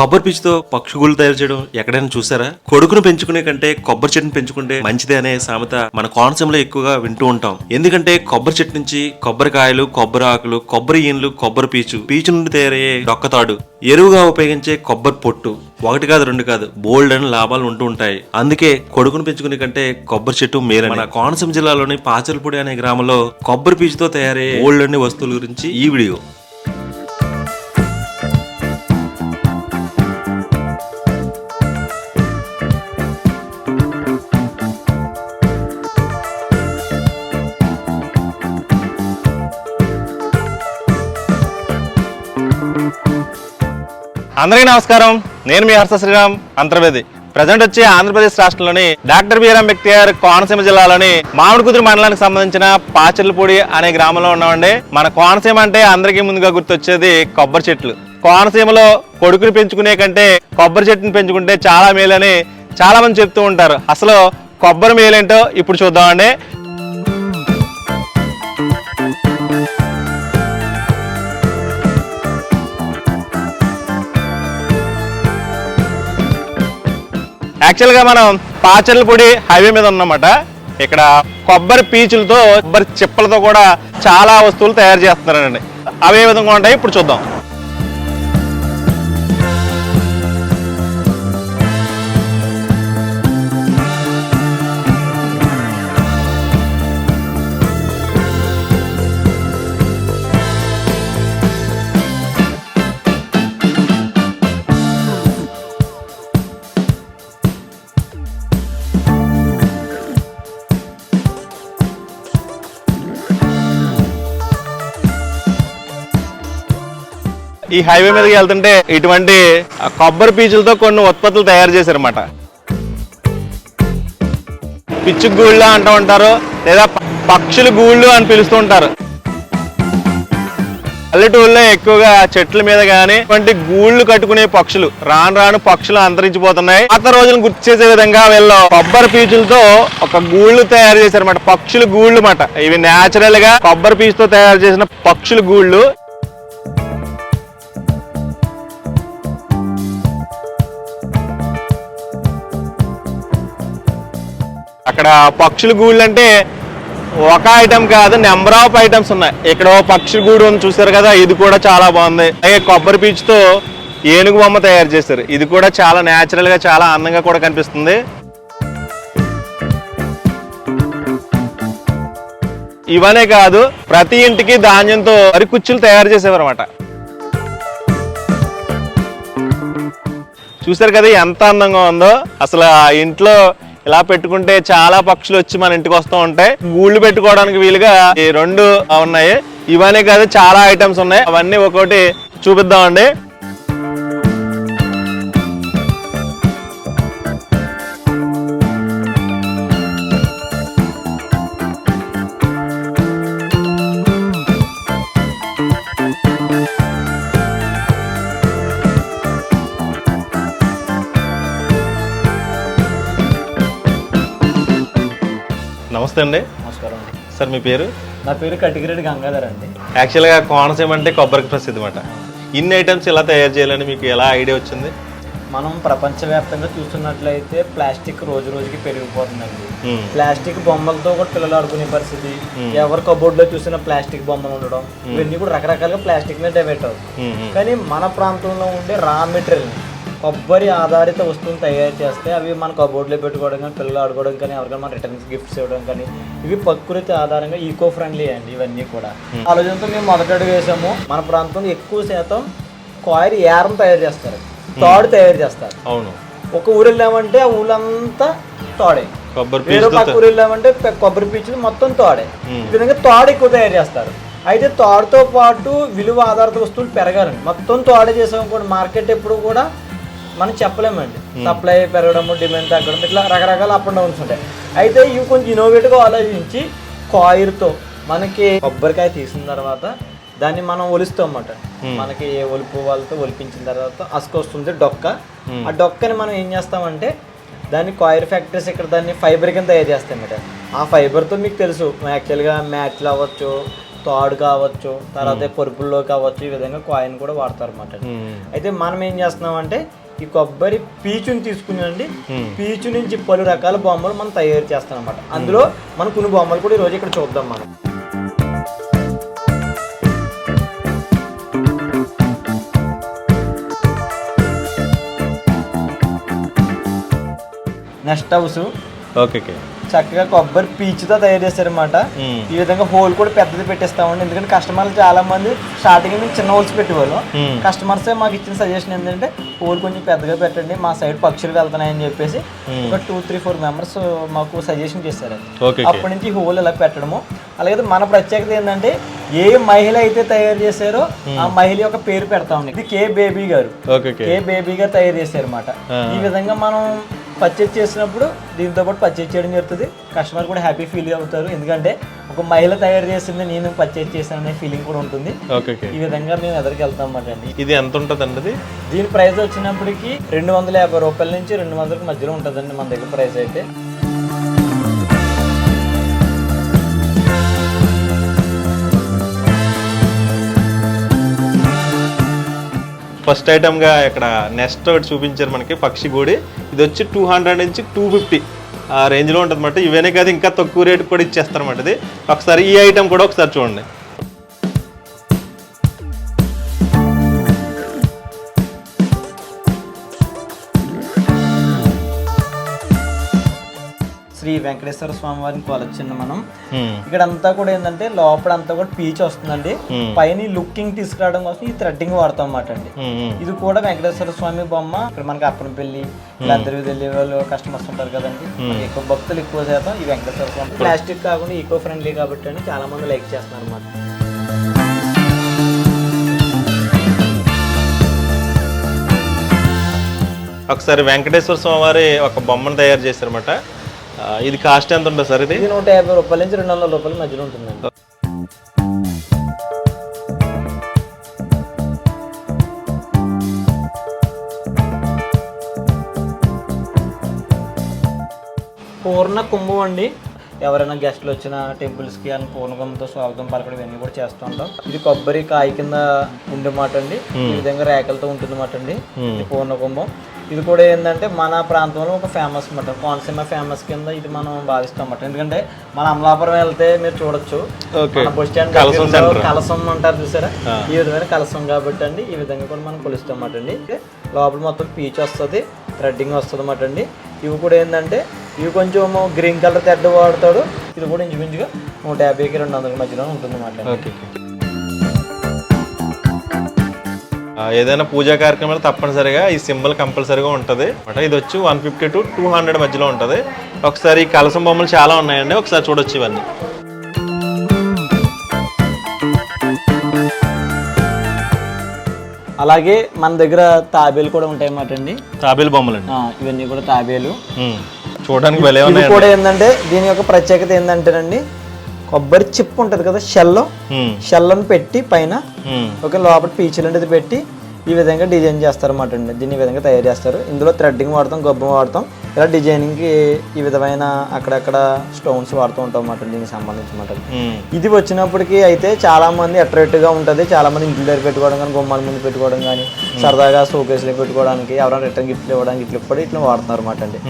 కొబ్బరి పీచుతో పక్షుగూలు తయారు చేయడం ఎక్కడైనా చూసారా? కొడుకును పెంచుకునే కంటే కొబ్బరి చెట్టును పెంచుకుంటే మంచిదే అనే సామెత మన కోనసీమలో ఎక్కువగా వింటూ ఉంటాం. ఎందుకంటే కొబ్బరి చెట్టు నుంచి కొబ్బరికాయలు కొబ్బరి ఆకులు కొబ్బరి ఈన్లు కొబ్బరి పీచు పీచు నుండి తయారయ్యే డొక్కతాడు. ఎరువుగా ఉపయోగించే కొబ్బరి పొట్టు. ఒకటి కాదు రెండు కాదు బోల్డ్ అని లాభాలు ఉంటూ ఉంటాయి. అందుకే కొడుకును పెంచుకునే కంటే కొబ్బరి చెట్టు మేలు మన కోనసీమ జిల్లాలోని పాచలపూడి అనే గ్రామంలో కొబ్బరి పీచుతో తయారయ్యే బోల్డ్ అనే వస్తువుల గురించి ఈ వీడియో. అందరికీ నమస్కారం. నేను మీ హర్ష శ్రీరామ్ అంతర్వేది. ప్రజెంట్ వచ్చి ఆంధ్రప్రదేశ్ రాష్ట్రంలోని డాక్టర్ బిఆర్ అంబేద్కర్ కోనసీమ జిల్లాలోని మామిడికుదురు మండలానికి సంబంధించిన పాచర్లపూడి అనే గ్రామంలో ఉన్నామండి. మన కోనసీమ అంటే అందరికీ ముందుగా గుర్తొచ్చేది కొబ్బరి చెట్లు. కోనసీమలో కొడుకుని పెంచుకునే కంటే కొబ్బరి చెట్టుని పెంచుకుంటే చాలా మేలని చాలా మంది చెప్తూ ఉంటారు. అసలు కొబ్బరి మేలేంటో ఇప్పుడు చూద్దామండి. యాక్చువల్గా మనం పాచర్లపూడి హైవే మీద ఉన్నమాట. ఇక్కడ కొబ్బరి పీచులతో కొబ్బరి చిప్పలతో కూడా చాలా వస్తువులు తయారు చేస్తున్నారండి. అవి ఏ విధంగా ఉంటాయి ఇప్పుడు చూద్దాం. ఈ హైవే మీదకి వెళ్తుంటే ఇటువంటి కొబ్బరి పీచులతో కొన్ని ఉత్పత్తులు తయారు చేశారన్నమాట. పిచ్చు గూళ్ళు అంటూ ఉంటారు లేదా పక్షుల గూళ్ళు అని పిలుస్తూ ఉంటారు. పల్లెటూళ్ళలో ఎక్కువగా చెట్ల మీద కానీ ఇటువంటి గూళ్ళు కట్టుకునే పక్షులు రాను రాను పక్షులు అంతరించిపోతున్నాయి. పాత రోజులను గుర్తు చేసే విధంగా వీళ్ళు కొబ్బరి పీచులతో ఒక గూళ్ళు తయారు చేశారన్నమాట. పక్షుల గూళ్ళు మాట ఇవి న్యాచురల్గా కొబ్బరి పీచుతో తయారు చేసిన పక్షుల గూళ్ళు. అక్కడ పక్షుల గూళ్ళు అంటే ఒక ఐటమ్ కాదు నెంబర్ ఆఫ్ ఐటమ్స్ ఉన్నాయి. ఇక్కడ పక్షుల పక్షి గూడు ఉంది చూసారు కదా ఇది కూడా చాలా బాగుంది. అలాగే కొబ్బరి పీచుతో ఏనుగు బొమ్మ తయారు చేశారు. ఇది కూడా చాలా న్యాచురల్గా చాలా అందంగా కూడా కనిపిస్తుంది. ఇవనే కాదు ప్రతి ఇంటికి ధాన్యంతో వరి కుచ్చులు తయారు చేసేవారు అనమాట చూసారు కదా ఎంత అందంగా ఉందో. అసలు ఆ ఇంట్లో ఇలా పెట్టుకుంటే చాలా పక్షులు వచ్చి మన ఇంటికి వస్తూ ఉంటాయి. గూళ్ళు పెట్టుకోవడానికి వీలుగా ఈ రెండు ఉన్నాయి. ఇవన్నీ కాదు చాలా ఐటమ్స్ ఉన్నాయి. అవన్నీ ఒకటి చూపిద్దామండి. నమస్తే అండి. నమస్కారం సార్ మీ పేరు? నా పేరు కటికిరెడ్డి గంగాధర్ అండి. యాక్చువల్గా కోనసీమ అంటే కొబ్బరికి ప్రసిద్ధి అనమాట ఇన్ని ఐటమ్స్ ఎలా తయారు చేయాలని మీకు ఎలా ఐడియా వచ్చింది? మనం ప్రపంచవ్యాప్తంగా చూస్తున్నట్లయితే ప్లాస్టిక్ రోజు రోజుకి పెరిగిపోతుందండి. మ్మ్. ప్లాస్టిక్ బొమ్మలతో కూడా పిల్లలు ఆడుకునే పరిస్థితి. ఎవరి కబోర్డ్లో చూసిన ప్లాస్టిక్ బొమ్మలు ఉండడం. ఇవన్నీ కూడా రకరకాలుగా ప్లాస్టిక్ మీద డైవర్ట్ అవుతుంది. కానీ మన ప్రాంతంలో ఉండే రా మెటీరియల్ కొబ్బరి ఆధారిత వస్తువులు తయారు చేస్తే అవి మన కబోర్డ్లో పెట్టుకోవడం కానీ పిల్లలు ఆడుకోవడం కానీ ఎవరికైనా మన రిటర్న్స్ గిఫ్ట్స్ ఇవ్వడం కానీ ఇవి ప్రకృతి ఆధారంగా ఈకో ఫ్రెండ్లీ అండి ఇవన్నీ కూడా. ఆలోచనతో మేము మొదట అడుగు వేసాము. మన ప్రాంతంలో ఎక్కువ శాతం కాయిర్ ఏరం తయారు చేస్తారు. తాడు తయారు చేస్తారు. అవును. ఒక ఊరు వెళ్ళామంటే ఆ ఊళ్ళంతా తోడే. కొబ్బరి పక్క ఊరు వెళ్ళామంటే కొబ్బరి పీచులు మొత్తం తోడే. ఈ విధంగా తోడు ఎక్కువ తయారు చేస్తారు. అయితే తోడుతో పాటు విలువ ఆధారిత వస్తువులు పెరగాలండి. మొత్తం తోడే చేసాం కూడా మార్కెట్ ఎప్పుడు కూడా మనం చెప్పలేమండి. సప్లై పెరగడము డిమాండ్ తగ్గడం ఇట్లా రకరకాల అప్ అండ్ డౌన్స్ ఉంటాయి. అయితే ఇవి కొంచెం ఇన్నోవేటివ్గా ఆలోచించి కాయిర్తో మనకి కొబ్బరికాయ తీసిన తర్వాత దాన్ని మనం ఒలుస్తాం అన్నమాట. మనకి ఏ ఒలుపు వాళ్ళతో ఒలిపించిన తర్వాత అసుకు వస్తుంది డొక్క. ఆ డొక్కని మనం ఏం చేస్తామంటే దాన్ని కాయిర్ ఫ్యాక్టరీస్ ఇక్కడ దాన్ని ఫైబర్ కింద తయారు చేస్తాం అన్నమాట. ఆ ఫైబర్తో మీకు తెలుసు యాక్చువల్గా మ్యాట్లు అవ్వచ్చు తాడు కావచ్చు తర్వాత పరుపుల్లో కావచ్చు ఈ విధంగా కాయిన్ కూడా వాడతారు అన్నమాట. అయితే మనం ఏం చేస్తున్నాం అంటే ఈ కొబ్బరి పీచుని తీసుకుని పీచు నుంచి పలు రకాల బొమ్మలు మనం తయారు చేస్తాం అనమాట అందులో మనం కొన్ని బొమ్మలు కూడా ఈరోజు ఇక్కడ చూద్దాం మనం. Next house. Okay okay. చక్కగా కొబ్బరి పీచుతో తయారు చేశారన్నమాట. ఉమ్. ఈ విధంగా హోల్ కూడా పెద్దది పెట్టేస్తామండి. ఎందుకంటే కస్టమర్లు చాలా మంది స్టార్టింగ్ నుంచి చిన్న హోల్స్ పెట్టేవాళ్ళు. కస్టమర్స్ మాకు ఇచ్చిన సజెషన్ ఏంటంటే హోల్ కొంచెం పెద్దగా పెట్టండి మా సైడ్ పక్షులు వెళ్తున్నాయని చెప్పేసి ఒక టూ త్రీ ఫోర్ మెంబర్స్ మాకు సజెషన్ చేశారు. అప్పటి నుంచి హోల్ ఇలా పెట్టడము. అలాగే మన ప్రత్యేకత ఏంటంటే ఏ మహిళ అయితే తయారు చేశారో ఆ మహిళ యొక్క పేరు పెడతాం ఇది కే బేబీ గారు. కే బేబీ గారు తయారు చేశారు అనమాట ఈ విధంగా మనం పర్చేజ్ చేసినప్పుడు దీంతో పాటు పర్చేజ్ చేయడం జరుగుతుంది. కస్టమర్ కూడా హ్యాపీ ఫీల్ అవుతారు. ఎందుకంటే ఒక మహిళ తయారు చేసింది నేను పర్చేజ్ చేశాను అనే ఫీలింగ్ కూడా ఉంటుంది. ఈ విధంగా మేము ఎదురుకి వెళ్తాం అన్నమాట అండి. ఇది ఎంత ఉంటుంది అండి ఇది? దీని ప్రైస్ వచ్చినప్పటికి రెండు వందల యాభై రూపాయల నుంచి రెండు వందలకి మధ్యలో ఉంటుందండి మన దగ్గర ప్రైస్ అయితే. ఫస్ట్ ఐటమ్గా ఇక్కడ నెక్స్ట్ ఒకటి చూపించారు మనకి పక్షి గూడి. ఇది వచ్చి టూ హండ్రెడ్ నుంచి టూ ఫిఫ్టీ ఆ రేంజ్లో ఉంటుంది అనమాట ఇవన్నీ కాదు ఇంకా తక్కువ రేటు కూడా ఇచ్చేస్తారన్నమాట ఇది. ఒకసారి ఈ ఐటమ్ కూడా ఒకసారి చూడండి. శ్రీ వెంకటేశ్వర స్వామి వారిని కొలచింది మనం. ఇక్కడ అంతా కూడా ఏంటంటే లోపల అంతా కూడా పీచ్ వస్తుందండి. పైన లుకింగ్ తీసుకురావడం కోసం ఈ థ్రెడ్డింగ్ వాడతాం అన్నమాట అండి. ఇది కూడా వెంకటేశ్వర స్వామి బొమ్మ. ఇక్కడ మనకి అప్పనపల్లి వీళ్ళందరికీ వెళ్ళే వాళ్ళు కస్టమర్స్ ఉంటారు కదండి. ఎక్కువ భక్తులు ఎక్కువ శాతం ఈ వెంకటేశ్వర స్వామి. ప్లాస్టిక్ కాకుండా ఈకో ఫ్రెండ్లీ కాబట్టి అండి చాలా మంది లైక్ చేస్తున్నారు అన్నమాట. ఒకసారి వెంకటేశ్వర స్వామి వారి ఒక బొమ్మను తయారు చేశారన్నమాట. ఇది కాస్ట్ ఎంత ఉంటుంది సార్ ఇది నూట యాభై రూపాయల నుంచి రెండు వందల రూపాయల మధ్యలో ఉంటుందండి. పూర్ణ కుంభం అండి. ఎవరైనా గెస్ట్లు వచ్చిన టెంపుల్స్కి అని పూర్ణకుంభంతో స్వాగతం పలకడం ఇవన్నీ కూడా చేస్తూ ఉంటాం. ఇది కొబ్బరి కాయ కింద ఉండే మాట అండి. ఈ విధంగా రేకలతో ఉంటుంది మాట అండి. ఇది పూర్ణకుంభం. ఇది కూడా ఏంటంటే మన ప్రాంతంలో ఒక ఫేమస్ అన్నమాట కోనసీమ ఫేమస్ కింద ఇది మనం భావిస్తాం అన్నమాట ఎందుకంటే మన అమలాపురం వెళ్తే మీరు చూడొచ్చు. మన బస్ స్టాండ్ కలసం అంటారు చూసారా? ఈ విధమైన కలసం కాబట్టి అండి ఈ విధంగా కూడా మనం కొలుస్తాం అండి. లోపల మొత్తం పీచ్ వస్తుంది థ్రెడ్డింగ్ వస్తుంది అన్నమాట అండి. ఇవి కూడా ఏంటంటే ఇవి కొంచెం గ్రీన్ కలర్ తెడ్డ వాడతాడు. ఇది కూడా ఇంచుమించుగా నూట యాభైకి రెండు వందల మధ్యలో ఉంటుంది అన్నమాట ఓకే. ఏదైనా పూజా కార్యక్రమాలు తప్పనిసరిగా ఈ సింబల్ కంపల్సరీగా ఉంటుంది. అనమాట ఇది వచ్చి one fifty to two hundred మధ్యలో ఉంటుంది. ఒకసారి ఈ కలసం బొమ్మలు చాలా ఉన్నాయండి. ఒకసారి చూడొచ్చు ఇవన్నీ. అలాగే మన దగ్గర తాబేలు కూడా ఉంటాయి అన్నమాట అండి. తాబేలు బొమ్మలండి. ఆ, ఇవన్నీ కూడా తాబేలు. చూడడానికి భలే ఇది ఉన్నాయండి. కూడా ఏంటంటే దీని యొక్క ప్రత్యేకత ఏంటంటేనండి కొబ్బరి చిప్ ఉంటుంది కదా షెల్లో. షెల్లను పెట్టి పైన ఒక లోపల పీచు లాంటిది పెట్టి ఈ విధంగా డిజైన్ చేస్తారు అన్నమాట అండి. దీన్ని ఈ విధంగా తయారు చేస్తారు. ఇందులో థ్రెడ్డింగ్ వాడతాం గొబ్బం వాడతాం. ఇలా డిజైనింగ్కి ఈ విధమైన అక్కడక్కడ స్టోన్స్ వాడుతూ ఉంటాం అన్నమాట దీనికి సంబంధించి అన్నమాట. ఉమ్. ఇది వచ్చినప్పటికి అయితే చాలా మంది అట్రాక్టివ్గా ఉంటుంది. చాలా మంది ఇంటి దగ్గర పెట్టుకోవడం కానీ గుమ్మాల ముందు పెట్టుకోవడం కానీ సరదాగా షోకేస్లో పెట్టుకోవడానికి ఎవరైనా రిటర్న్ గిఫ్ట్లు ఇవ్వడానికి ఇట్లా కూడా ఇట్లా వాడుతున్నారు అన్నమాట అండి.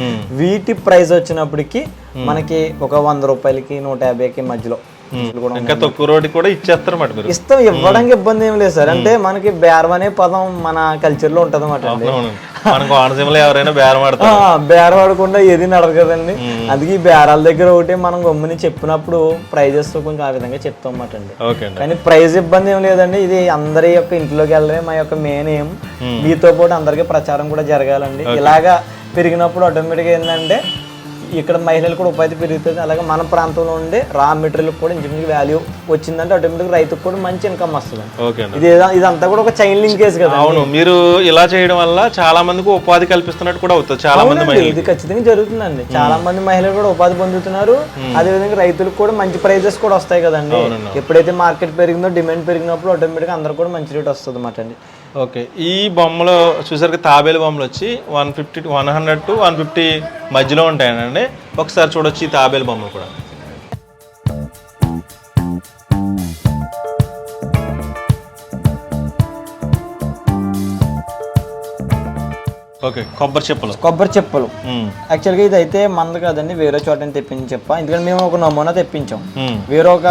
వీటి ప్రైస్ వచ్చినప్పటికి మనకి ఒక వంద రూపాయలకి నూట యాభైకి మధ్యలో కూడా ఉన్నాయి. ఇంకా తక్కువ రోడ్డు కూడా ఇచ్చేస్తారు అన్నమాట మీరు. ఇస్తాం ఇవ్వడానికి ఇబ్బంది ఏం లేదు సార్. అంటే మనకి బేరం అనే పదం మన కల్చర్లో ఉంటది అనమాట అవును మన కోనసీమలో ఎవరైనా బేరం ఆడతారు బేరం ఆడకుండా ఏది నడదు కదండి. అందుకే ఈ బేరాల దగ్గర ఒకటి మనం గమ్ముని చెప్పినప్పుడు ప్రైజెస్ కొంచెం ఆ విధంగా చెప్తాం అన్నమాట అండి. కానీ ప్రైజ్ ఇబ్బంది ఏం లేదండి. ఇది అందరి యొక్క ఇంట్లోకి వెళ్ళడమే మా యొక్క మెయిన్ ఏం మీతో పాటు అందరికీ ప్రచారం కూడా జరగాలండి. ఇలాగా పెరిగినప్పుడు ఆటోమేటిక్గా ఏంటంటే ఇక్కడ మహిళలు కూడా ఉపాధి పెరుగుతుంది. అలాగే మన ప్రాంతంలో ఉండే రా మెటీరియల్ కూడా ఇంచుమించు వాల్యూ వచ్చిందంటే ఆటోమేటిక్ రైతుకు కూడా మంచి ఇన్కమ్ వస్తుంది. ఓకే ఇది ఇదంతా కూడా ఒక చైన్ లింకేజ్ కదా అవును మీరు ఇలా చేయడం వల్ల చాలా మందికి ఉపాధి కల్పిస్తున్నట్టు కూడా అవుతుంది. చాలా మంది ఇది ఖచ్చితంగా జరుగుతుందండి. చాలా మంది మహిళలు కూడా ఉపాధి పొందుతున్నారు. అదే విధంగా రైతులకు కూడా మంచి ప్రైజెస్ కూడా వస్తాయి కదండి. ఎప్పుడైతే మార్కెట్ పెరిగిందో డిమాండ్ పెరిగినప్పుడు ఆటోమేటిక్గా అందరు కూడా మంచి రేట్ వస్తుంది అన్నమాట అండి. ఓకే. ఈ బొమ్మలు చూసారు తాబేలు బొమ్మలు వచ్చి one fifty one hundred to one fifty మధ్యలో ఉంటాయండి. ఒకసారి చూడొచ్చు ఈ తాబేలు బొమ్మలు కూడా. ఓకే కొబ్బరి చెప్పులు. కొబ్బరి చెప్పులు. యాక్చువల్గా ఇది అయితే మనది కాదండి వేరే చోట నుంచి తెప్పించి చెప్ప. ఎందుకంటే మేము ఒక నమూనా తెప్పించాం. వేరే ఒక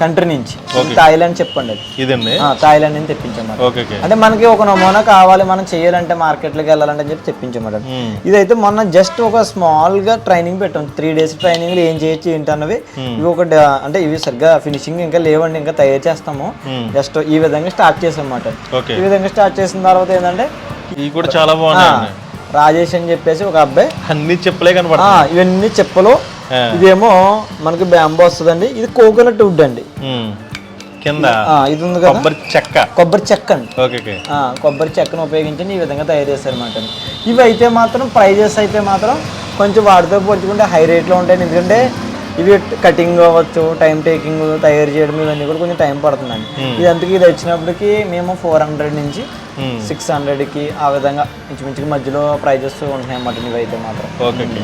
కంట్రీ నుంచి థాయిలాండ్ చెప్పండి అది. ఇదండి? థాయిలాండ్ నుంచి తెప్పించాం అంటే మనకి ఒక నమూనా కావాలి మనం చేయాలంటే మార్కెట్లోకి వెళ్ళాలంటే అని చెప్పి తెప్పించాం మేడం ఇదైతే మొన్న జస్ట్ ఒక స్మాల్గా ట్రైనింగ్ పెట్టాం. త్రీ డేస్ ట్రైనింగ్ ఏం చేయొచ్చు ఏంటి అన్నవి. ఇవి ఒక అంటే ఇవి సరిగ్గా ఫినిషింగ్ ఇంకా లేవండి ఇంకా తయారు చేస్తాము. జస్ట్ ఈ విధంగా స్టార్ట్ చేసాం అన్నమాట. ఈ విధంగా స్టార్ట్ చేసిన తర్వాత ఏంటంటే ఇవి కూడా చాలా బాగున్నాయండి. రాజేష్ అని చెప్పేసి ఒక అబ్బాయి. అన్ని చెప్పులే ఆ, కనపడతాయి ఇవన్నీ చెప్పులు. ఇదేమో మనకి బ్యాంబో వస్తుందండి. ఇది కోకోనట్ వుడ్ అండి. కింద ఇది ఉంది కదా? కొబ్బరి చెక్క. కొబ్బరి చెక్క అండి. కొబ్బరి చెక్కను ఉపయోగించి ఈ విధంగా తయారు చేస్తారు అనమాట ఇవి అయితే మాత్రం ప్రైజెస్ అయితే మాత్రం కొంచెం వాటితో పోల్చుకుంటే హై రేట్లో ఉంటాయి ఎందుకంటే ఇవి కటింగ్ అవ్వచ్చు టైం టేకింగ్ తయారు చేయడం ఇవన్నీ కూడా కొంచెం టైం పడుతుందండి. ఇది అందుకే ఇది వచ్చినప్పటికి మేము ఫోర్ హండ్రెడ్ నుంచి Hmm. సిక్స్ హండ్రెడ్కి ఆ విధంగా ఇంచుమించుగా మధ్యలో ప్రైజెస్ ఉంటున్నాయి అన్నమాట ఇవి అయితే మాత్రం. ఓకే ఓకే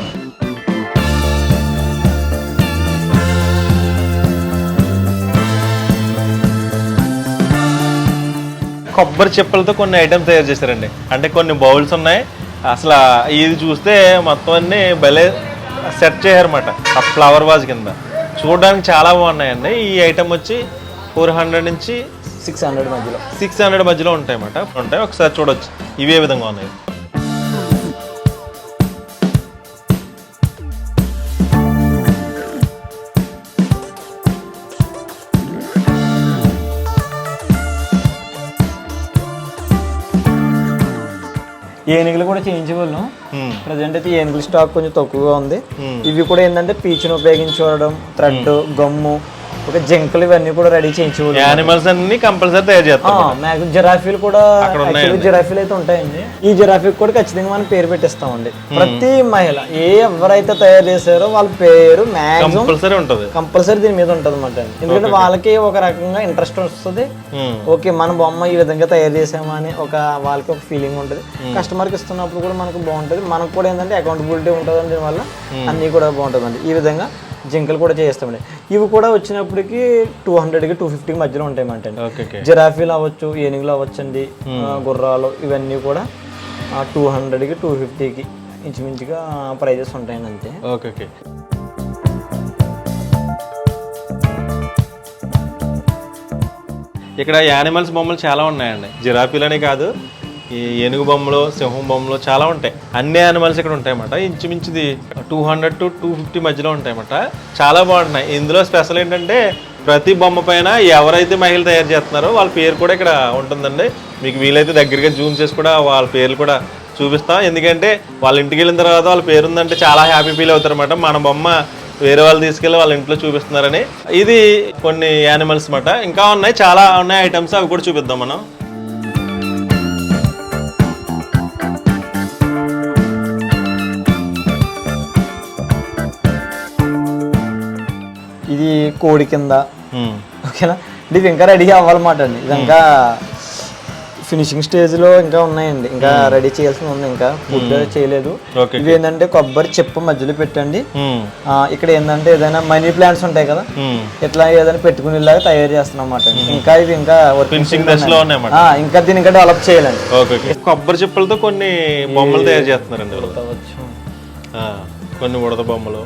కొబ్బరి చెప్పులతో కొన్ని ఐటమ్స్ తయారు చేశారండి. అంటే కొన్ని బౌల్స్ ఉన్నాయి. అసలు ఇది చూస్తే మొత్తం అన్ని భలే సెట్ చేశారన్నమాట ఆ ఫ్లవర్ వాజ్ కింద. చూడడానికి చాలా బాగున్నాయండి. ఈ ఐటమ్ వచ్చి ఫోర్ హండ్రెడ్ నుంచి సిక్స్ హండ్రెడ్ మధ్యలో. సిక్స్ హండ్రెడ్ మధ్యలో ఉంటాయి అన్నమాట ఉంటాయి. ఒకసారి చూడొచ్చు. ఇవే విధంగా ఉన్నాయి. ఏనుగులు కూడా చేయించేవాళ్ళం. ప్రజెంట్ అయితే ఏనుగుల స్టాక్ కొంచెం తక్కువగా ఉంది. ఇవి కూడా ఏంటంటే పీచును ఉపయోగించుకోవడం థ్రెడ్ గమ్ము ఒక జింకలు ఇవన్నీ కూడా రెడీ చేయించేవాళ్ళు యానిమల్స్ అన్ని కంపల్సరీ తయారు చేస్తాం జిరాఫీలు కూడా జిరాఫీలు అయితే ఉంటాయండి. ఈ జిరాఫీకి కూడా ఖచ్చితంగా మనం పేరు పెట్టిస్తామండి. ప్రతి మహిళ ఏ ఎవరైతే తయారు చేశారో వాళ్ళ పేరు కంపల్సరీ ఉంటుంది. కంపల్సరీ దీని మీద ఉంటుంది అనమాట ఎందుకంటే వాళ్ళకి ఒక రకంగా ఇంట్రెస్ట్ వస్తుంది. ఓకే మన బొమ్మ ఈ విధంగా తయారు చేసామా అని ఒక వాళ్ళకి ఒక ఫీలింగ్ ఉంటుంది. కస్టమర్కి ఇస్తున్నప్పుడు కూడా మనకు బాగుంటుంది. మనకు కూడా ఏంటంటే అకౌంటబిలిటీ ఉంటుంది దీనివల్ల అన్నీ కూడా బాగుంటుందండి. ఈ విధంగా జింకలు కూడా చేస్తామండి ఇవి కూడా వచ్చినప్పటికి టూ హండ్రెడ్కి టూ ఫిఫ్టీకి మధ్యలో ఉంటాయి ఓకే జిరాఫీలు అవ్వచ్చు ఏనుగులు అవ్వచ్చండి ఆ, గుర్రాలు ఇవన్నీ కూడా టూ హండ్రెడ్కి టూ ఫిఫ్టీకి ఇంచుమించుగా ప్రైజెస్ ఉంటాయండి అంతే. Okay okay. ఇక్కడ యానిమల్స్ బొమ్మలు చాలా ఉన్నాయండి. జిరాఫీలనే కాదు ఈ ఏనుగు బొమ్మలు సింహం బొమ్మలు చాలా ఉంటాయి. అన్ని యానిమల్స్ ఇక్కడ ఉంటాయన్నమాట. ఇంచుమించుది two hundred to two fifty మధ్యలో ఉంటాయన్నమాట. చాలా బాగుంటున్నాయి. ఇందులో స్పెషల్ ఏంటంటే ప్రతి బొమ్మ పైన ఎవరైతే మహిళలు తయారు చేస్తున్నారో వాళ్ళ పేరు కూడా ఇక్కడ ఉంటుందండి. మీకు వీలైతే దగ్గరగా జూమ్ చేసి కూడా వాళ్ళ పేర్లు కూడా చూపిస్తాం. ఎందుకంటే వాళ్ళ ఇంటికి వెళ్ళిన తర్వాత వాళ్ళ పేరు ఉందంటే చాలా హ్యాపీ ఫీల్ అవుతారు అనమాట మన బొమ్మ వేరే వాళ్ళు తీసుకెళ్ళి వాళ్ళ ఇంట్లో చూపిస్తున్నారని. ఇది కొన్ని యానిమల్స్ అన్నమాట. ఇంకా ఉన్నాయి. చాలా ఉన్నాయి ఐటమ్స్ అవి కూడా చూపిద్దాం మనం. కోడి కింద. ఓకేనా? ఇది ఇంకా రెడీ అవ్వాలన్నమాట అండి. ఇది ఇంకా ఫినిషింగ్ స్టేజ్లో ఇంకా ఉన్నాయండి. ఇంకా రెడీ చేయాల్సి ఉంది ఇంకా. ఫుడ్ చేయలేదు. ఇవి ఏంటంటే కొబ్బరి చెప్పు మధ్యలో పెట్టండి. ఇక్కడ ఏంటంటే ఏదైనా మనీ ప్లాంట్స్ ఉంటాయి కదా. ఇట్లా ఏదైనా పెట్టుకునేలాగా తయారు చేస్తున్నాం అన్నమాట ఇంకా ఇవి ఇంకా ఫినిషింగ్ ఇంకా దీన్ని ఇంకా డెవలప్ చేయాలండి. కొబ్బరి చెప్పులతో కొన్ని బొమ్మలు తయారు చేస్తున్నారండి కొన్ని ఉడత బొమ్మలు.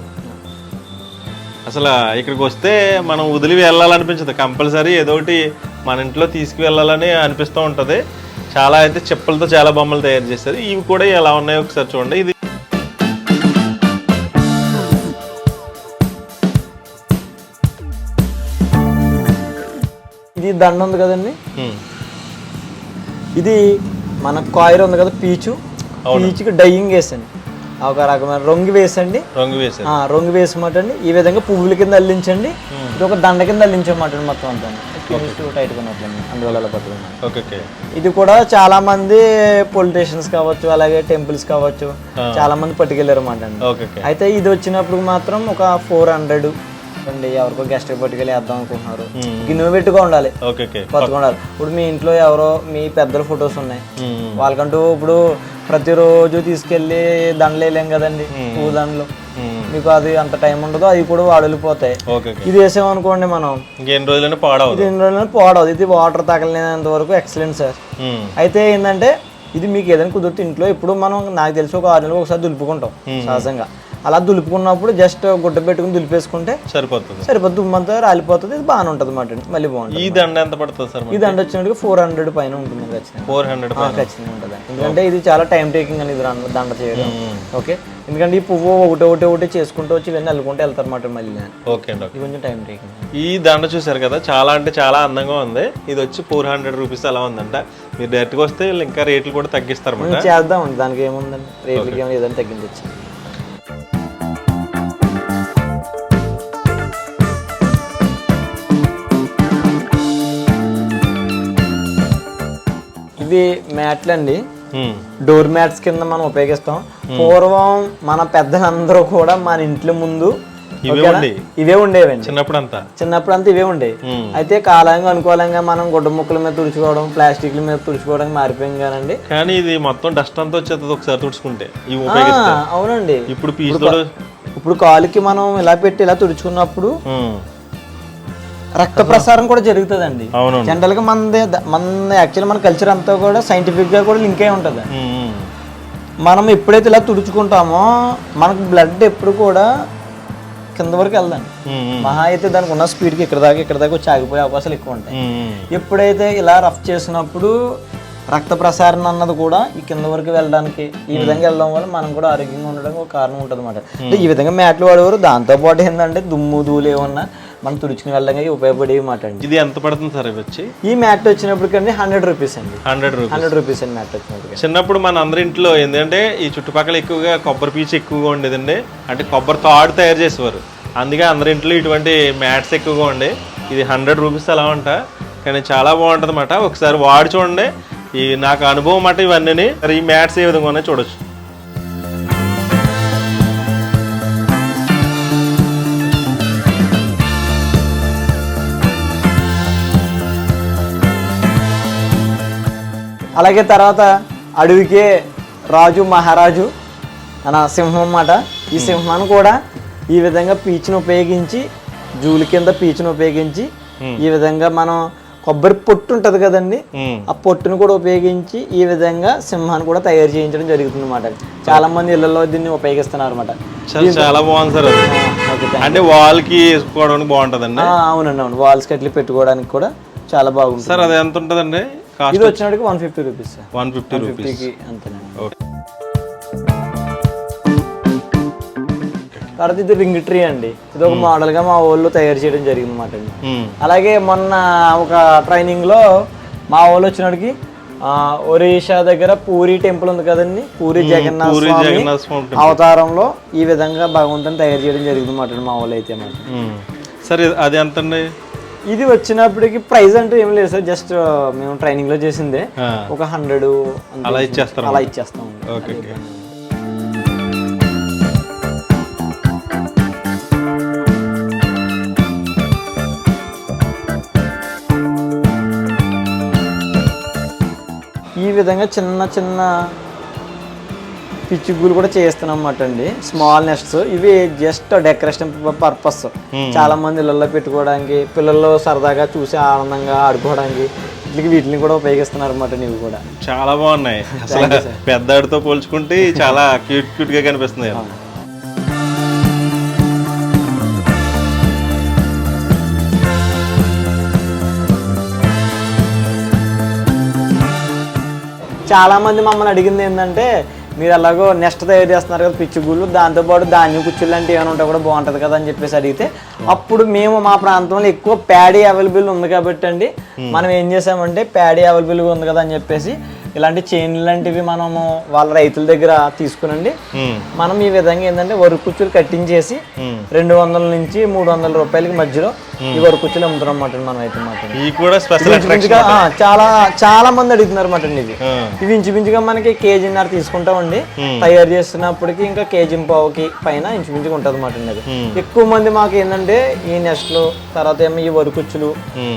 అసలు ఇక్కడికి వస్తే మనం వదిలి వెళ్ళాలనిపించదు. కంపల్సరీ ఏదో ఒకటి మన ఇంట్లో తీసుకువెళ్ళాలని అనిపిస్తూ ఉంటుంది. చాలా అయితే చెప్పులతో చాలా బొమ్మలు తయారు చేస్తారు ఇవి కూడా ఎలా ఉన్నాయో ఒకసారి చూడండి. ఇది ఇది దండ ఉంది కదండి? ఇది మన కాయిర్ ఉంది కదా పీచు. పీచుకి డైయింగ్ వేసండి ఒక రకమైన రొంగి వేసండి. రంగు వేసారు ఆ, రొంగు వేసమాట అండి ఈ విధంగా పువ్వుల కింద అల్లించండి. ఇది ఒక దండ కింద అల్లించమాట మొత్తం అంతా. టైట్గా ఉన్నట్లండి అందువల్ల పట్టుకున్నాను. ఓకే ఇది కూడా చాలా మంది పొలిటీషియన్స్ కావచ్చు అలాగే టెంపుల్స్ కావచ్చు చాలా మంది పట్టుకెళ్ళారు అన్నమాట అండి. అయితే ఇది వచ్చినప్పుడు మాత్రం ఒక ఫోర్ హండ్రెడ్ అండి. ఎవరికో గెస్ట్ పట్టుకెళ్ళి వేద్దాం అనుకుంటున్నారు. గిన్నె పెట్టుగా ఉండాలి. కొత్తగా ఉండాలి. ఇప్పుడు మీ ఇంట్లో ఎవరో మీ పెద్దల ఫొటోస్ ఉన్నాయి. ఉమ్, వాళ్ళకంటూ ఇప్పుడు ప్రతిరోజు తీసుకెళ్ళి దండలు వేయలేం కదండి పువ్వు దండలు. మీకు అది అంత టైం ఉండదు అవి కూడా వాడలిపోతాయి ఇది వేసామనుకోండి మనం. రోజులైనా పాడవదు. దీని రోజుల్లో పోవడం ఇది వాటర్ తగలేనంత వరకు ఎక్సలెంట్ సార్. అయితే ఏంటంటే ఇది మీకు ఏదైనా కుదిరితే ఇంట్లో ఇప్పుడు మనం నాకు తెలిసి ఒక ఆరు నెలలు ఒకసారి దులుపుకుంటాం సహజంగా. అలా దులుపుకున్నప్పుడు జస్ట్ గుడ్డ పెట్టుకుని దులిపేసుకుంటే సరిపోతుంది. సరిపోతుంది దుమ్మంతా రాలిపోతుంది ఇది బాగానే ఉంటుంది అన్నమాట మళ్ళీ బాగుంటుంది ఈ దండ ఎంత పడుతుంది సార్ ఇది అండ్ వచ్చినట్టుగా ఫోర్ హండ్రెడ్ పైన ఉంటుంది ఖచ్చితంగా. ఫోర్ హండ్రెడ్ ఖచ్చితంగా ఉంటుంది. ఎందుకంటే ఇది చాలా టైం టేకింగ్ అని ఇది దండ- దండ చేయడం. ఓకే? ఎందుకంటే ఈ పువ్వు ఒకటి ఒకటి ఒకటి చేసుకుంటూ వచ్చి ఇవన్నీ అల్లుకుంటూ వెళ్తారు అన్నమాట మళ్ళీ ఓకే అండి కొంచెం టైం టేకింగ్ ఈ దండ చూసారు కదా చాలా అంటే చాలా అందంగా ఉంది. ఇది వచ్చి ఫోర్ హండ్రెడ్ రూపీస్ అలా ఉందంట. మీరు డైరెక్ట్గా వస్తే ఇంకా రేట్లు కూడా తగ్గిస్తారన్నమాట చేద్దాం దానికి ఏముందండి? రేట్లకి ఏమైనా ఏదైనా తగ్గించచ్చు. ఇవి మ్యాట్లు అండి. డోర్ మ్యాట్స్ కింద మనం ఉపయోగిస్తాం. పూర్వం మన పెద్దలందరూ కూడా మన ఇంట్లో ముందు ఇవే ఉండేవండి చిన్నప్పుడు అంతా చిన్నప్పుడు అంతా ఇవే ఉండేవి. అయితే కాలంగా అనుకూలంగా మనం గుడ్డ ముక్కల మీద తుడుచుకోవడం ప్లాస్టిక్ల మీద తుడుచుకోవడానికి మారిపోయాం కానండి. కానీ ఇది మొత్తం డస్ట్ అంతా వచ్చేస్తుంది ఒకసారి తుడుచుకుంటే అవునండి. ఇప్పుడు ఇప్పుడు కాలుకి మనం ఇలా పెట్టి ఇలా తుడుచుకున్నప్పుడు. రక్త ప్రసారం కూడా జరుగుతుందండి. జనరల్గా మనది మన యాక్చువల్ మన కల్చర్ అంతా కూడా సైంటిఫిక్గా కూడా లింక్ అయి ఉంటుంది. మనం ఎప్పుడైతే ఇలా తుడుచుకుంటామో మనకు బ్లడ్ ఎప్పుడు కూడా కింద వరకు వెళ్దండి. ఉమ్. మహా అయితే దానికి ఉన్న స్పీడ్కి ఇక్కడ దాకా ఇక్కడ దాకా వచ్చి ఆగిపోయే అవకాశాలు ఎక్కువ ఉంటాయి. ఎప్పుడైతే ఇలా రఫ్ చేసినప్పుడు రక్త ప్రసారణ అన్నది కూడా ఈ కింద వరకు వెళ్ళడానికి ఈ విధంగా వెళ్ళడం వల్ల మనం కూడా ఆరోగ్యంగా ఉండడానికి ఒక కారణం ఉంటుంది అనమాట అంటే ఈ విధంగా మ్యాట్లు వాడేవారు. దాంతో పాటు ఏంటంటే దుమ్ము ధూళి ఏమన్నా మనం తుడుచుకుని వెళ్ళడానికి ఉపయోగపడేవి మాట అండి ఇది ఎంత పడుతుంది సార్ ఇవి వచ్చి? ఈ మ్యాట్ వచ్చినప్పటికండి హండ్రెడ్ రూపీస్ అండి. Hundred rupees. హండ్రెడ్ రూపీస్ అండి మ్యాట్ వచ్చినప్పటికి చిన్నప్పుడు మన అందరి ఇంట్లో ఏంటంటే ఈ చుట్టుపక్కల ఎక్కువగా కొబ్బరి పీచు ఎక్కువగా ఉండేదండి. అంటే కొబ్బరి తాడు తయారు చేసేవారు. అందుకే అందరి ఇంట్లో ఇటువంటి మ్యాట్స్ ఎక్కువగా ఉండే. ఇది హండ్రెడ్ రూపీస్ అలా ఉంట. కానీ చాలా బాగుంటుంది అన్నమాట ఒకసారి వాడి చూడండి. ఈ నాకు అనుభవం మాట ఇవన్నీ ఈ మ్యాట్స్ ఏ విధంగా ఉన్నాయో చూడొచ్చు. అలాగే తర్వాత అడవికే రాజు మహారాజు అన్న సింహం అన్నమాట. ఈ సింహాన్ని కూడా ఈ విధంగా పీచును ఉపయోగించి జూలి కింద పీచును ఉపయోగించి ఈ విధంగా మనం కొబ్బరి పొట్టు ఉంటుంది కదండి. ఆ పొట్టును కూడా ఉపయోగించి ఈ విధంగా సింహాన్ని కూడా తయారు చేయించడం జరుగుతుంది అనమాట చాలా మంది ఇళ్ళలో దీన్ని ఉపయోగిస్తున్నారు అనమాట చాలా బాగుంది సార్ అంటే వాల్కి వేసుకోవడానికి బాగుంటుందండి. అవునండి అవును. వాల్స్ కట్లు పెట్టుకోవడానికి కూడా చాలా బాగుంటుంది. సార్ అది ఎంత ఉంటుందండి? ఇది వచ్చినట్టుగా one fifty rupees one fifty rupees ఫిఫ్టీకి అంతేనండి. ఓకే తర్వాత ఇది రింగ్ ట్రీ అండి. ఇది ఒక మోడల్గా మా ఊళ్ళో తయారు చేయడం జరిగింది అనమాట అండి. ఉమ్. అలాగే మొన్న ఒక ట్రైనింగ్లో మా ఊళ్ళో వచ్చినడికి ఒరిషా దగ్గర పూరి టెంపుల్ ఉంది కదండి. పూరి జగన్నాథ స్వామి జగన్నాథ. అవతారంలో ఈ విధంగా భగవంతుని తయారు చేయడం జరిగింది అనమాట మా ఊళ్ళో అయితే. సార్ అది ఎంత అండి ఇది వచ్చినప్పటికి ప్రైస్ అంటూ ఏం లేదు సార్ జస్ట్ మేము ట్రైనింగ్లో చేసిందే. ఒక హండ్రెడ్ అలా ఇచ్చేస్తారు? అలా ఇచ్చేస్తాం. ఓకే ఈ విధంగా చిన్న చిన్న పిచ్చుగులు కూడా చేస్తున్నాం అన్నమాట అండి. స్మాల్ నెస్ట్స్ ఇవి జస్ట్ డెకరేషన్ పర్పస్ చాలా మంది ఇళ్ళల్లో పెట్టుకోవడానికి పిల్లలు సరదాగా చూసి ఆనందంగా ఆడుకోవడానికి వీటికి వీటిని కూడా ఉపయోగిస్తున్నారు అన్నమాట ఇవి కూడా. చాలా బాగున్నాయి. అసలు పెద్దాడితో పోల్చుకుంటే చాలా క్యూట్ క్యూట్గా కనిపిస్తుంది. చాలా మంది మమ్మల్ని అడిగింది ఏంటంటే మీరు అలాగో నెక్స్ట్ తయారు చేస్తున్నారు కదా పిచ్చుగుళ్ళు దాంతోపాటు ధాన్యం కుచ్చులు లాంటివి ఏమైనా ఉంటే కూడా బాగుంటుంది కదా అని చెప్పేసి అడిగితే అప్పుడు మేము మా ప్రాంతంలో ఎక్కువ ప్యాడీ అవైలబుల్ ఉంది కాబట్టి అండి మనం ఏం చేసామంటే ప్యాడీ అవైలబుల్గా ఉంది కదా అని చెప్పేసి ఇలాంటి చైన్ లాంటివి మనము వాళ్ళ రైతుల దగ్గర తీసుకునండి. మనం ఈ విధంగా ఏంటంటే వరకు కుచ్చులు కట్టించేసి ఉమ్. రెండు వందల నుంచి మూడు వందల రూపాయలకి మధ్యలో ఈ వరకు కుచ్చులు అమ్ముతున్నాం అన్నమాట మనం అయితే మాట చాలా చాలా మంది అడుగుతున్నారు మాట ఇవి ఆ. ఇవి ఇంచుమించుగా మనకి కేజీన్నర తీసుకుంటామండి. తయారు చేస్తున్నప్పటికి ఇంకా కేజీ పావుకి పైన ఇంచుమించుగా ఉంటుంది అనమాట అది. ఎక్కువ మంది మాకు ఏంటంటే ఈ నెస్ట్లు తర్వాత ఏమో ఈ వరకుచ్చులు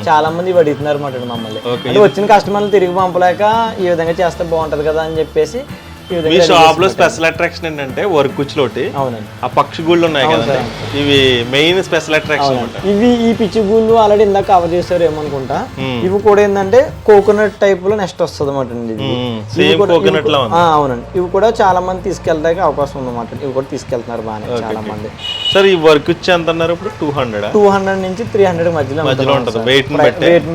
చాలా మంది ఇవి అడుగుతున్నారు అనమాట మమ్మల్ని. వచ్చిన కస్టమర్లు తిరిగి పంపలేక ఈ విధంగా చేస్తే బాగుంటది కదా అని చెప్పేసి మీ విధంగా షాప్లో స్పెషల్ అట్రాక్షన్ ఏంటంటే వర్క్ కుచ్చులోటి అవునండి. ఆ పక్షి గుళ్ళు ఉన్నాయి కదండి. ఇవి మెయిన్ స్పెషల్ అట్రాక్షన్ అనమాట ఇవి ఈ పిచ్చి గూళ్ళు ఆల్రెడీ ఇందాక కవర్ చేశారు ఏమనుకుంటా. ఇవి కూడా ఏంటంటే కోకోనట్ టైప్లో నెక్స్ట్ వస్తుంది అనమాట కోకోనట్లో ఉంది. అవునండి. ఇవి కూడా చాలా మంది తీసుకెళ్ళడానికి అవకాశం ఉందన్నమాట. ఇవి కూడా తీసుకెళ్తున్నారు బాగానే చాలా మంది సార్ ఈ వర్క్ కుచ్చు ఎంత అన్నారు ఇప్పుడు? టూ హండ్రెడ్ టూ హండ్రెడ్ నుంచి త్రీ హండ్రెడ్ మధ్యలో మధ్యలో ఉంటుంది. వెయిట్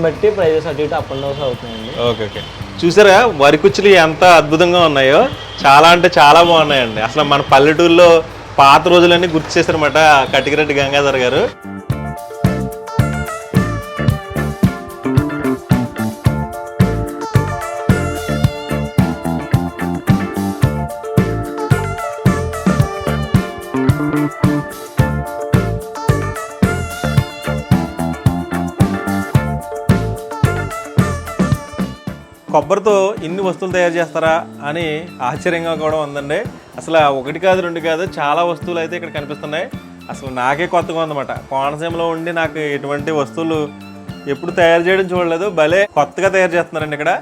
బట్టి. ప్రైజెస్ అటు ఇటు అప్ అండ్ డౌన్స్ అవుతున్నాయండి. Okay okay. చూసారా? వరి కుచ్చులు ఎంత అద్భుతంగా ఉన్నాయో? చాలా అంటే చాలా బాగున్నాయండి. అసలు మన పల్లెటూరులో పాత రోజులన్నీ గుర్తు చేశారన్నమాట కటికిరెడ్డి గంగాధర్ గారు. కొబ్బరితో ఇన్ని వస్తువులు తయారు చేస్తారా అని ఆశ్చర్యంగా కూడా ఉందండి. అసలు ఒకటి కాదు రెండు కాదు చాలా వస్తువులు అయితే ఇక్కడ కనిపిస్తున్నాయి. అసలు నాకే కొత్తగా ఉందన్నమాట. కోనసీమలో ఉండి నాకు ఎటువంటి వస్తువులు ఎప్పుడు తయారు చేయడం చూడలేదు. భలే కొత్తగా తయారు చేస్తున్నారండి ఇక్కడ.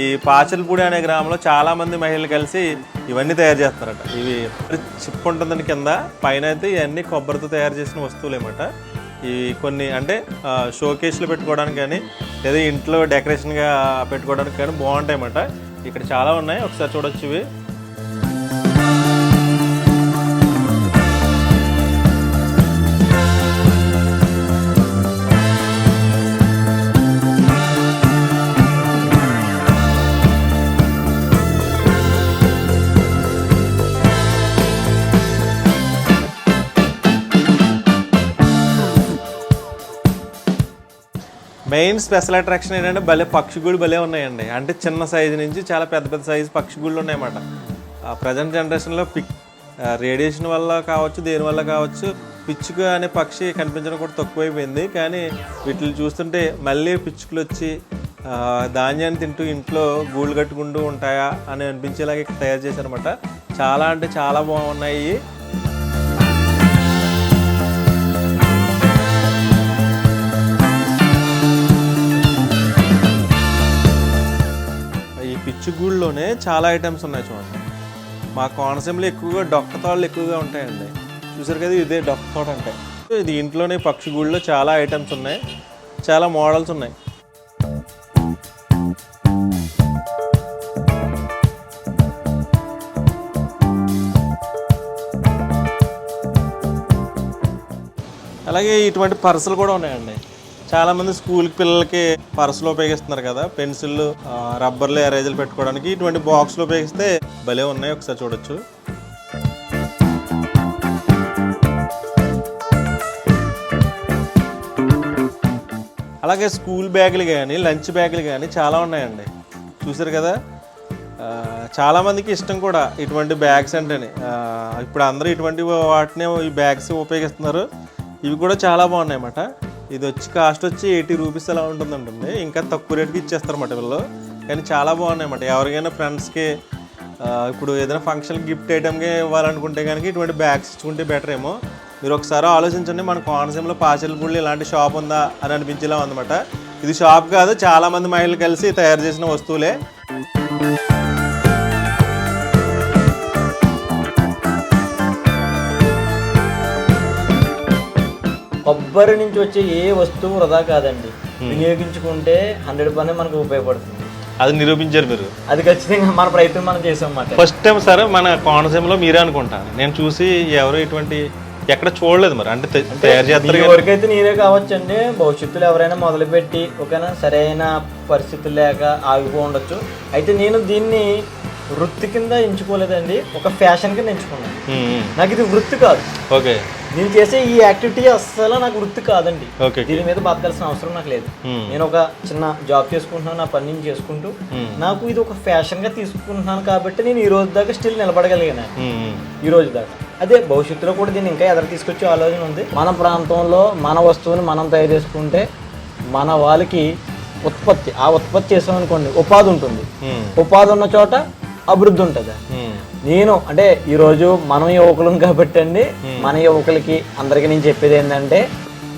ఈ పాచలపూడి అనే గ్రామంలో చాలామంది మహిళలు కలిసి ఇవన్నీ తయారు చేస్తారట ఇవి చిప్పు ఉంటుందండి కింద. పైన అయితే ఇవన్నీ కొబ్బరితో తయారు చేసిన వస్తువులు ఏమాట ఈ కొన్ని అంటే షోకేస్లో పెట్టుకోవడానికి కానీ లేదా ఇంట్లో డెకరేషన్గా పెట్టుకోవడానికి కానీ బాగుంటాయి అన్నమాట ఇక్కడ చాలా ఉన్నాయి. ఒకసారి చూడొచ్చు ఇవి. మెయిన్ స్పెషల్ అట్రాక్షన్ ఏంటంటే భలే పక్షిగూళ్ళు భలే ఉన్నాయండి. అంటే చిన్న సైజు నుంచి చాలా పెద్ద పెద్ద సైజు పక్షిగూళ్ళు ఉన్నాయన్నమాట. ప్రజెంట్ జనరేషన్లో పిక్ రేడియేషన్ వల్ల కావచ్చు దేని వల్ల కావచ్చు పిచ్చుక అనే పక్షి కనిపించడం కూడా తక్కువైపోయింది. కానీ వీటిని చూస్తుంటే మళ్ళీ పిచ్చుకలు వచ్చి ధాన్యాన్ని తింటూ ఇంట్లో గూళ్ళు కట్టుకుంటూ ఉంటాయా అని అనిపించేలాగా ఇక్కడ తయారు చేశారనమాట చాలా అంటే చాలా బాగున్నాయి. పిచ్చుగూళ్ళలోనే చాలా ఐటమ్స్ ఉన్నాయి చూడండి. మా కోనసీమలో ఎక్కువగా డొక్క తోటలు ఎక్కువగా ఉంటాయండి. చూసారు కదా ఇదే డొక్క తోట అంటే. ఇది ఇంట్లోనే పక్షిగూళ్ళలో చాలా ఐటమ్స్ ఉన్నాయి. చాలా మోడల్స్ ఉన్నాయి. అలాగే ఇటువంటి పర్సలు కూడా ఉన్నాయండి. చాలా మంది స్కూల్ పిల్లలకి పర్సులు ఉపయోగిస్తున్నారు కదా. పెన్సిళ్ళు రబ్బర్లు ఎరేజర్లు పెట్టుకోవడానికి ఇటువంటి బాక్స్లు ఉపయోగిస్తే భలే ఉన్నాయి. ఒకసారి చూడొచ్చు. అలాగే స్కూల్ బ్యాగులు కానీ లంచ్ బ్యాగులు కానీ చాలా ఉన్నాయండి. చూసారు కదా? చాలామందికి ఇష్టం కూడా ఇటువంటి బ్యాగ్స్ అంటేనే. ఇప్పుడు అందరూ ఇటువంటి వాటినే ఈ బ్యాగ్స్ ఉపయోగిస్తున్నారు. ఇవి కూడా చాలా బాగున్నాయి అన్నమాట ఇది వచ్చి కాస్ట్ వచ్చి ఎయిటీ రూపీస్ అలా ఉంటుందండి ఇంకా తక్కువ రేట్కి ఇచ్చేస్తారన్నమాట వీళ్ళు. కానీ చాలా బాగున్నాయి అన్నమాట ఎవరికైనా ఫ్రెండ్స్కి ఇప్పుడు ఏదైనా ఫంక్షన్ గిఫ్ట్ ఐటమ్గా ఇవ్వాలనుకుంటే కనుక ఇటువంటి బ్యాగ్స్ ఇచ్చుకుంటే బెటర్ ఏమో. మీరు ఒకసారి ఆలోచించండి మన కోనసీమలో పాచలపూడి ఇలాంటి షాప్ ఉందా అని అనిపించేలా ఉందన్నమాట. ఇది షాప్ కాదు చాలా మంది మహిళలు కలిసి తయారు చేసిన వస్తువులే. కొబ్బరి నుంచి వచ్చే ఏ వస్తువు వృధా కాదండి. వినియోగించుకుంటే హండ్రెడ్ పర్సెంట్ మనకు ఉపయోగపడుతుంది. అది నిరూపించారు మీరు. అది ఖచ్చితంగా మన ప్రయత్నం మనం చేసాం అన్నమాట. ఫస్ట్ టైం సార్ మన కోనసీమలో మీరే అనుకుంటాను నేను చూసి ఎవరు ఇటువంటి ఎక్కడ చూడలేదు మరి. అంటే తయారు చేస్తారు ఈ వరకైతే నీరే కావచ్చండి. భవిష్యత్తులో ఎవరైనా మొదలుపెట్టి ఓకేనా సరైన పరిస్థితులు లేక ఆగిపో ఉండొచ్చు. అయితే నేను దీన్ని వృత్తి కింద ఎంచుకోలేదండి ఒక ఫ్యాషన్ కింద ఎంచుకున్నాను. నాకు ఇది వృత్తి కాదు. ఓకే. నేను చేసే ఈ యాక్టివిటీ అస్సలు నాకు వృత్తి కాదండి. దీని మీద బతకాల్సిన అవసరం నాకు లేదు. నేను ఒక చిన్న జాబ్ చేసుకుంటున్నాను నా పని నేను చేసుకుంటూ నాకు ఇది ఒక ఫ్యాషన్గా తీసుకుంటున్నాను కాబట్టి నేను ఈ రోజు దాకా స్టిల్ నిలబడగలిగాను. ఈ రోజు దాకా. అదే భవిష్యత్తులో కూడా దీన్ని ఇంకా ఎదురు తీసుకొచ్చే ఆలోచన ఉంది. మన ప్రాంతంలో మన వస్తువుని మనం తయారు చేసుకుంటే మన వాళ్ళకి ఉత్పత్తి ఆ ఉత్పత్తి చేసామనుకోండి ఉపాధి ఉంటుంది. ఉపాధి ఉన్న చోట అభివృద్ధి ఉంటుంది. నేను అంటే ఈరోజు మనం యువకులం కాబట్టి అండి మన యువకులకి అందరికీ నేను చెప్పేది ఏంటంటే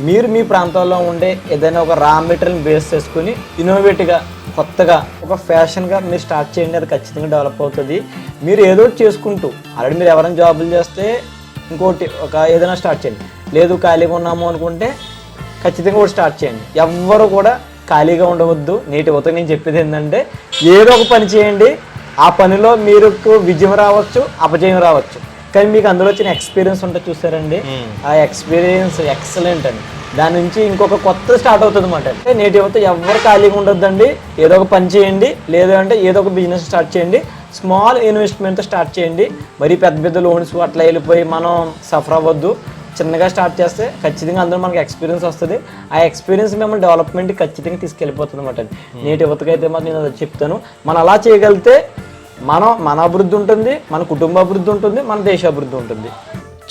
మీరు మీ ప్రాంతాల్లో ఉండే ఏదైనా ఒక రా మెటీరియల్ బేస్ చేసుకుని ఇన్నోవేటివ్గా కొత్తగా ఒక ఫ్యాషన్గా మీరు స్టార్ట్ చేయండి అది ఖచ్చితంగా డెవలప్ అవుతుంది. మీరు ఏదో ఒకటి చేసుకుంటూ ఆల్రెడీ మీరు ఎవరైనా జాబులు చేస్తే ఇంకోటి ఒక ఏదైనా స్టార్ట్ చేయండి. లేదు ఖాళీగా ఉన్నాము అనుకుంటే ఖచ్చితంగా కూడా స్టార్ట్ చేయండి. ఎవ్వరు కూడా ఖాళీగా ఉండవద్దు. నేటి ఉతక నేను చెప్పేది ఏంటంటే ఏదో ఒక పని చేయండి ఆ పనిలో మీరు విజయం రావచ్చు అపజయం రావచ్చు. కానీ మీకు అందులో వచ్చిన ఎక్స్పీరియన్స్ ఉంటే చూసారండి. ఆ ఎక్స్పీరియన్స్ ఎక్సలెంట్ అండి. దాని నుంచి ఇంకొక కొత్త స్టార్ట్ అవుతుంది అనమాట అంటే నేటి యువత ఎవరు ఖాళీగా ఉండొద్దండి. ఏదో ఒక పని చేయండి. లేదు అంటే ఏదో ఒక బిజినెస్ స్టార్ట్ చేయండి. స్మాల్ ఇన్వెస్ట్మెంట్తో స్టార్ట్ చేయండి. మరి పెద్ద పెద్ద లోన్స్ అట్లా వెళ్ళిపోయి మనం సఫర్ అవ్వద్దు. చిన్నగా స్టార్ట్ చేస్తే ఖచ్చితంగా అందులో మనకి ఎక్స్పీరియన్స్ వస్తుంది. ఆ ఎక్స్పీరియన్స్ మిమ్మల్ని డెవలప్మెంట్ ఖచ్చితంగా తీసుకెళ్ళిపోతుంది అనమాట నేటి యువతకైతే మాత్రం నేను చెప్తాను. మనం అలా చేయగలిగితే మనం మన అభివృద్ధి ఉంటుంది మన కుటుంబ అభివృద్ధి ఉంటుంది మన దేశ అభివృద్ధి ఉంటుంది.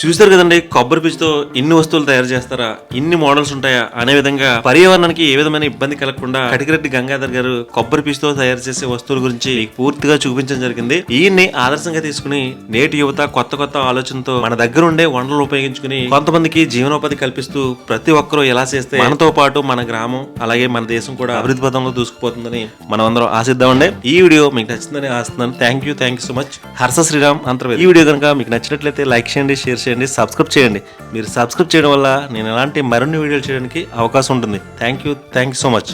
చూస్తారు కదండి కొబ్బరి పీచుతో ఇన్ని వస్తువులు తయారు చేస్తారా ఇన్ని మోడల్స్ ఉంటాయా అనే విధంగా పర్యావరణానికి ఏ విధమైన ఇబ్బంది కలగకుండా కటికిరెడ్డి గంగాధర్ గారు కొబ్బరి పీచుతో తయారు చేసే వస్తువుల గురించి పూర్తిగా చూపించడం జరిగింది. ఈయన్ని ఆదర్శంగా తీసుకుని నేటి యువత కొత్త కొత్త ఆలోచనతో మన దగ్గర ఉండే వనరులు ఉపయోగించుకుని కొంతమందికి జీవనోపాధి కల్పిస్తూ ప్రతి ఒక్కరూ ఎలా చేస్తే మనతో పాటు మన గ్రామం అలాగే మన దేశం కూడా అభివృద్ధి పథంలో దూసుకుపోతుందని మనం అందరం ఆశిద్దామండి. ఈ వీడియో మీకు నచ్చిందని ఆస్తున్నాను thank you thank you so much Harsha Sriram Antarvedi. ఈ వీడియో కనుక మీకు నచ్చినట్లయితే లైక్ చేయండి షేర్ చేయండి సబ్స్క్రైబ్ చేయండి. మీరు సబ్స్క్రైబ్ చేయడం వల్ల నేను ఎలాంటి మరిన్ని వీడియోలు చేయడానికి అవకాశం ఉంటుంది. Thank you thank you so much